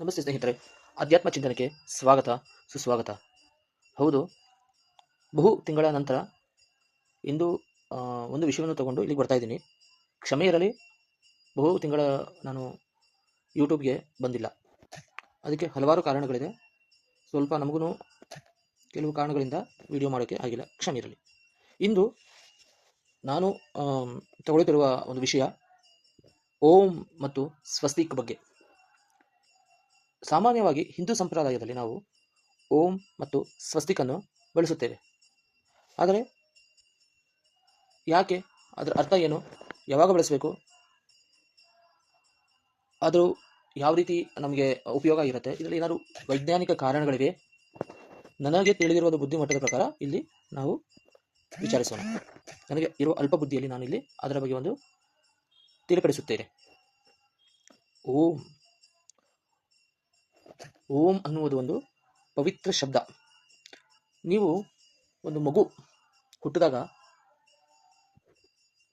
ನಮಸ್ತೆ ಸ್ನೇಹಿತರೆ ಅಧ್ಯಾತ್ಮ ಚಿಂತನೆಗೆ ಸ್ವಾಗತ, ಸುಸ್ವಾಗತ. ಹೌದು, ಬಹು ತಿಂಗಳ ನಂತರ ಇಂದು ಒಂದು ವಿಷಯವನ್ನು ತಗೊಂಡು ಇಲ್ಲಿಗೆ ಬರ್ತಾ ಇದ್ದೀನಿ. ಕ್ಷಮೆ ಇರಲಿ, ಬಹು ತಿಂಗಳ ನಾನು ಯೂಟ್ಯೂಬ್ಗೆ ಬಂದಿಲ್ಲ. ಅದಕ್ಕೆ ಹಲವಾರು ಕಾರಣಗಳಿದೆ. ಸ್ವಲ್ಪ ನಮಗೂ ಕೆಲವು ಕಾರಣಗಳಿಂದ ವಿಡಿಯೋ ಮಾಡೋಕ್ಕೆ ಆಗಿಲ್ಲ. ಕ್ಷಮೆ ಇರಲಿ. ಇಂದು ನಾನು ತಗೊಳ್ತಿರುವ ಒಂದು ವಿಷಯ, ಓಂ ಮತ್ತು ಸ್ವಸ್ತಿಕ್ ಬಗ್ಗೆ. ಸಾಮಾನ್ಯವಾಗಿ ಹಿಂದೂ ಸಂಪ್ರದಾಯದಲ್ಲಿ ನಾವು ಓಂ ಮತ್ತು ಸ್ವಸ್ತಿಕನ್ನು ಬಳಸುತ್ತೇವೆ. ಆದರೆ ಯಾಕೆ? ಅದರ ಅರ್ಥ ಏನು? ಯಾವಾಗ ಬಳಸಬೇಕು? ಅದು ಯಾವ ರೀತಿ ನಮಗೆ ಉಪಯೋಗ ಇರುತ್ತೆ ಇದರಲ್ಲಿ ಏನಾದರೂ ವೈಜ್ಞಾನಿಕ ಕಾರಣಗಳಿವೆ? ನನಗೆ ತಿಳಿದಿರುವ ಬುದ್ಧಿಮಟ್ಟದ ಪ್ರಕಾರ ಇಲ್ಲಿ ನಾವು ವಿಚಾರಿಸೋಣ. ನನಗೆ ಇರುವ ಅಲ್ಪ ಬುದ್ಧಿಯಲ್ಲಿ ನಾನು ಇಲ್ಲಿ ಅದರ ಬಗ್ಗೆ ಒಂದು ತಿಳಿಪಡಿಸುತ್ತೇನೆ. ಓಂ ಓಂ ಅನ್ನುವುದು ಒಂದು ಪವಿತ್ರ ಶಬ್ದ. ನೀವು ಒಂದು ಮಗು ಹುಟ್ಟಿದಾಗ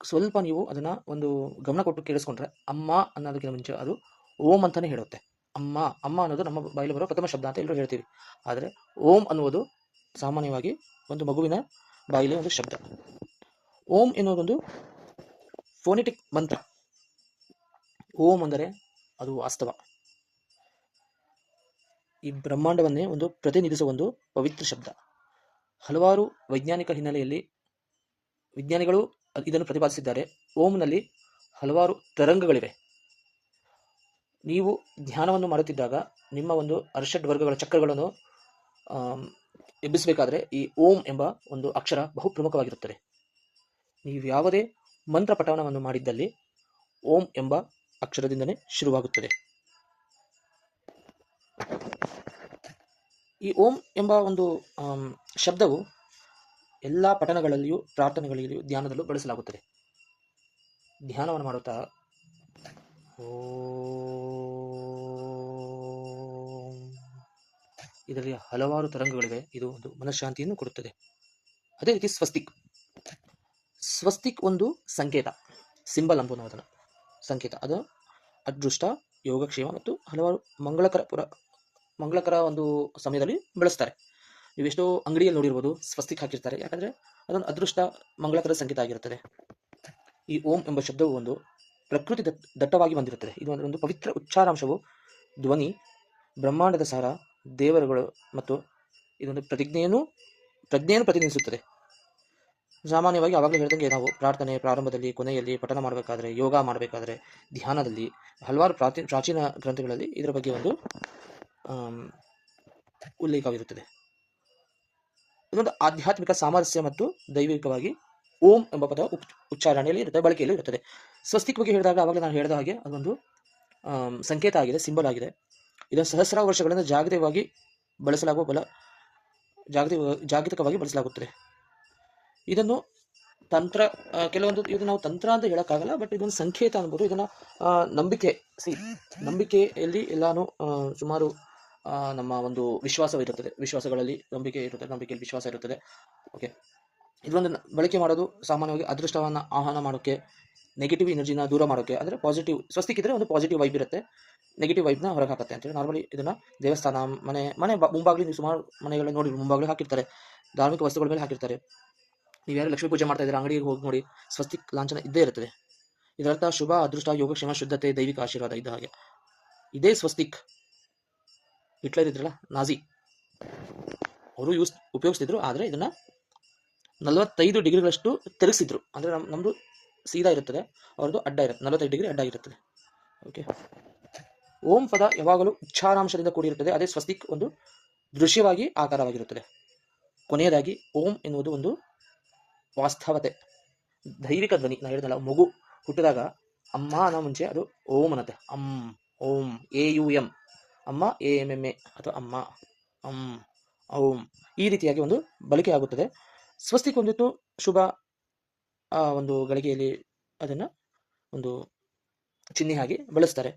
ಸ್ವಲ್ಪ ನೀವು ಅದನ್ನು ಒಂದು ಗಮನ ಕೊಟ್ಟು ಕೇಳಿಸ್ಕೊಂಡ್ರೆ ಅಮ್ಮ ಅನ್ನೋದಕ್ಕಿಂತ ಮುಂಚೆ ಅದು ಓಂ ಅಂತಾನೆ ಹೇಳುತ್ತೆ. ಅಮ್ಮ ಅಮ್ಮ ಅನ್ನೋದು ನಮ್ಮ ಬಾಯಲ್ಲಿ ಬರೋ ಪ್ರಥಮ ಶಬ್ದ ಅಂತ ಎಲ್ಲರೂ ಹೇಳ್ತೀವಿ. ಆದರೆ ಓಂ ಅನ್ನುವುದು ಸಾಮಾನ್ಯವಾಗಿ ಒಂದು ಮಗುವಿನ ಬಾಯಿಲಿ ಒಂದು ಶಬ್ದ. ಓಂ ಎನ್ನುವುದೊಂದು ಫೋನೆಟಿಕ್ ಮಂತ್ರ. ಓಂ ಅಂದರೆ ಅದು ವಾಸ್ತವ. ಈ ಬ್ರಹ್ಮಾಂಡವನ್ನೇ ಒಂದು ಪ್ರತಿನಿಧಿಸುವ ಒಂದು ಪವಿತ್ರ ಶಬ್ದ. ಹಲವಾರು ವೈಜ್ಞಾನಿಕ ಹಿನ್ನೆಲೆಯಲ್ಲಿ ವಿಜ್ಞಾನಿಗಳು ಇದನ್ನು ಪ್ರತಿಪಾದಿಸಿದ್ದಾರೆ. ಓಂನಲ್ಲಿ ಹಲವಾರು ತರಂಗಗಳಿವೆ. ನೀವು ಧ್ಯಾನವನ್ನು ಮಾಡುತ್ತಿದ್ದಾಗ ನಿಮ್ಮ ಒಂದು ಅರ್ಷಡ್ ವರ್ಗಗಳ ಚಕ್ರಗಳನ್ನು ಎಬ್ಬಿಸಬೇಕಾದ್ರೆ ಈ ಓಂ ಎಂಬ ಒಂದು ಅಕ್ಷರ ಬಹು ಪ್ರಮುಖವಾಗಿರುತ್ತದೆ. ನೀವು ಯಾವುದೇ ಮಂತ್ರ ಪಠಣವನ್ನು ಮಾಡಿದ್ದಲ್ಲಿ ಓಂ ಎಂಬ ಅಕ್ಷರದಿಂದನೇ ಶುರುವಾಗುತ್ತದೆ. ಈ ಓಂ ಎಂಬ ಒಂದು ಶಬ್ದವು ಎಲ್ಲ ಪಠಣಗಳಲ್ಲಿಯೂ ಪ್ರಾರ್ಥನೆಗಳಲ್ಲಿಯೂ ಧ್ಯಾನದಲ್ಲೂ ಬಳಸಲಾಗುತ್ತದೆ. ಧ್ಯಾನವನ್ನು ಮಾಡುತ್ತಾ ಓಂ. ಇದರಲ್ಲಿ ಹಲವಾರು ತರಂಗಗಳಿವೆ. ಇದು ಒಂದು ಮನಃಶಾಂತಿಯನ್ನು ಕೊಡುತ್ತದೆ. ಅದೇ ರೀತಿ ಸ್ವಸ್ತಿಕ್. ಸ್ವಸ್ತಿಕ್ ಒಂದು ಸಂಕೇತ. ಸಿಂಬಲ್ ಅದನ್ನು ಸಂಕೇತ. ಅದು ಅದೃಷ್ಟ, ಯೋಗಕ್ಷೇಮ ಮತ್ತು ಹಲವಾರು ಮಂಗಳಕರ ಪುರ ಮಂಗಳಕರ ಒಂದು ಸಮಯದಲ್ಲಿ ಬೆಳೆಸ್ತಾರೆ. ನೀವು ಎಷ್ಟೋ ಅಂಗಡಿಯಲ್ಲಿ ನೋಡಿರ್ಬೋದು, ಸ್ವಸ್ತಿಕ್ ಹಾಕಿರ್ತಾರೆ. ಯಾಕಂದರೆ ಅದೊಂದು ಅದೃಷ್ಟ ಮಂಗಳಕರ ಸಂಗೀತ ಆಗಿರುತ್ತದೆ. ಈ ಓಂ ಎಂಬ ಶಬ್ದವು ಒಂದು ಪ್ರಕೃತಿ ದಟ್ಟವಾಗಿ ಬಂದಿರುತ್ತದೆ. ಇದು ಒಂದು- ಪವಿತ್ರ ಉಚ್ಚಾರಾಂಶವು ಧ್ವನಿ, ಬ್ರಹ್ಮಾಂಡದ ಸಾರ, ದೇವರುಗಳು ಮತ್ತು ಇದೊಂದು ಪ್ರತಿಜ್ಞೆಯನ್ನು, ಪ್ರಜ್ಞೆಯನ್ನು ಪ್ರತಿನಿಧಿಸುತ್ತದೆ. ಸಾಮಾನ್ಯವಾಗಿ ಆವಾಗಲೇ ಹೇಳಿದಂಗೆ ನಾವು ಪ್ರಾರ್ಥನೆ ಪ್ರಾರಂಭದಲ್ಲಿ, ಕೊನೆಯಲ್ಲಿ ಪಠನ ಮಾಡಬೇಕಾದ್ರೆ, ಯೋಗ ಮಾಡಬೇಕಾದ್ರೆ, ಧ್ಯಾನದಲ್ಲಿ ಹಲವಾರು ಪ್ರಾಚೀನ ಗ್ರಂಥಗಳಲ್ಲಿ ಇದರ ಬಗ್ಗೆ ಒಂದು ಆಮ್, ಉಲ್ಲೇಖವಿರುತ್ತದೆ ಇದೊಂದು ಆಧ್ಯಾತ್ಮಿಕ ಸಾಮರಸ್ಯ ಮತ್ತು ದೈವಿಕವಾಗಿ ಓಂ ಎಂಬ ಪದ ಉಚ್ಚಾರಣೆಯಲ್ಲಿ ಇರುತ್ತೆ ಬಳಕೆಯಲ್ಲಿ ಇರುತ್ತದೆ. ಸ್ವಸ್ತಿಕ್ ಬಗ್ಗೆ ಹೇಳಿದಾಗ ಅವಾಗ ನಾನು ಹೇಳಿದ ಹಾಗೆ ಅದೊಂದು ಸಂಕೇತ ಆಗಿದೆ ಸಿಂಬಲ್ ಆಗಿದೆ. ಇದನ್ನು ಸಹಸ್ರಾರು ವರ್ಷಗಳಿಂದ ಜಾಗತಿಕವಾಗಿ ಬಳಸಲಾಗುವ ಬಲ ಜಾಗತಿಕ ಜಾಗತಿಕವಾಗಿ ಬಳಸಲಾಗುತ್ತದೆ. ಇದನ್ನು ತಂತ್ರ ಕೆಲವೊಂದು ಇದು ನಾವು ತಂತ್ರ ಅಂತ ಹೇಳೋಕ್ಕಾಗಲ್ಲ ಬಟ್ ಇದೊಂದು ಸಂಕೇತ ಅನ್ಬೋದು. ಇದನ್ನು ನಂಬಿಕೆ ಸಿ ನಂಬಿಕೆಯಲ್ಲಿ ಎಲ್ಲಾನು ಸುಮಾರು ನಮ್ಮ ಒಂದು ವಿಶ್ವಾಸವಿರುತ್ತದೆ ವಿಶ್ವಾಸಗಳಲ್ಲಿ ನಂಬಿಕೆ ಇರುತ್ತದೆ. ನಂಬಿಕೆಯಲ್ಲಿ ವಿಶ್ವಾಸ ಇರುತ್ತದೆ. ಓಕೆ ಇದೊಂದು ಬಳಕೆ ಮಾಡೋದು ಸಾಮಾನ್ಯವಾಗಿ ಅದೃಷ್ಟವನ್ನು ಆಹ್ವಾನ ಮಾಡೋಕ್ಕೆ ನೆಗೆಟಿವ್ ಎನರ್ಜಿನ ದೂರ ಮಾಡೋಕ್ಕೆ ಅಂದರೆ ಪಾಸಿಟಿವ್ ಸ್ವಸ್ತಿಕ್ಕಿದ್ರೆ ಒಂದು ಪಾಸಿಟಿವ್ ವೈಬ್ ಇರುತ್ತೆ. ನೆಗೆಟಿವ್ ವೈಬ್ನ ಹೊರಗೆ ಹಾಕುತ್ತೆ ಅಂತೇಳಿ. ನಾರ್ಮಲಿ ಇದನ್ನು ದೇವಸ್ಥಾನ, ಮನೆ ಮನೆ ಮುಂಭಾಗ್ಲಿ ನೀವು ಸುಮಾರು ಮನೆಗಳಲ್ಲಿ ನೋಡಿ ಮುಂಬಾಗಲಿ ಹಾಕಿರ್ತಾರೆ. ಧಾರ್ಮಿಕ ವಸ್ತುಗಳ ಮೇಲೆ ಹಾಕಿರ್ತಾರೆ. ನೀವು ಯಾರು ಲಕ್ಷ್ಮೀ ಪೂಜೆ ಮಾಡ್ತಾ ಇದ್ದೀರಾ, ಅಂಗಡಿಗೆ ಹೋಗಿ ನೋಡಿ, ಸ್ವಸ್ತಿಕ್ ಲಾಂಛನ ಇದ್ದೇ ಇರುತ್ತದೆ ಇದರರ್ಥ ಶುಭ, ಅದೃಷ್ಟ, ಯೋಗಕ್ಷೇಮ, ಶುದ್ಧತೆ, ದೈವಿಕ ಆಶೀರ್ವಾದ ಇದ್ದ ಹಾಗೆ. ಇದೇ ಸ್ವಸ್ತಿಕ್. ಹಿಟ್ಲರ್ ಇದ್ರಲ್ಲ, ನಾಜಿ. ಅವರು ಯೂಸ್, ಉಪಯೋಗಿಸ್ತಿದ್ರು, ಆದರೆ ಇದನ್ನ ನಲವತ್ತೈದು ಡಿಗ್ರಿಗಳಷ್ಟು ತಿರುಗಿಸಿದ್ರು. ಅಂದರೆ ನಮ್ಮ ನಮ್ಮದು ಸೀದಾ ಇರುತ್ತದೆ, ಅವ್ರದ್ದು ಅಡ್ಡ ಇರುತ್ತೆ ನಲವತ್ತೈದು ಡಿಗ್ರಿ ಅಡ್ಡ ಇರುತ್ತದೆ ಓಕೆ. ಓಂ ಪದ ಯಾವಾಗಲೂ ಉಚ್ಚಾರಾಂಶದಿಂದ ಕೂಡಿರುತ್ತದೆ, ಅದೇ ಸ್ವಸ್ತಿಕ್ ಒಂದು ದೃಶ್ಯವಾಗಿ ಆಕಾರವಾಗಿರುತ್ತದೆ. ಕೊನೆಯದಾಗಿ, ಓಂ ಎನ್ನುವುದು ಒಂದು ವಾಸ್ತವತೆ. ದೈವಿಕ ಧ್ವನಿ ನಾನು ಹೇಳಿದಲ್ಲ ಮಗು ಹುಟ್ಟಿದಾಗ ಅಮ್ಮ ಅನ್ನೋ ಮುಂಚೆ ಅದು ಓಂ ಅನ್ನತ್ತೆ. ಅಮ್, ಓಂ, ಎ ಯು ಎಂ. ಅಮ್ಮ, ಎ ಎಂ ಎಂ ಎ ಅಥವಾ ಅಮ್ಮ ಅಮ್ ಔಂ ಈ ರೀತಿಯಾಗಿ ಒಂದು ಬಳಕೆ ಆಗುತ್ತದೆ. ಸ್ವಸ್ತಿಕ್ ಶುಭ ಒಂದು ಗಳಿಗೆಯಲ್ಲಿ ಅದನ್ನು ಒಂದು ಚಿಹ್ನೆ ಆಗಿ ಬಳಸ್ತಾರೆ.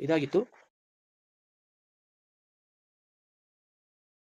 ಇದಾಗಿತ್ತು.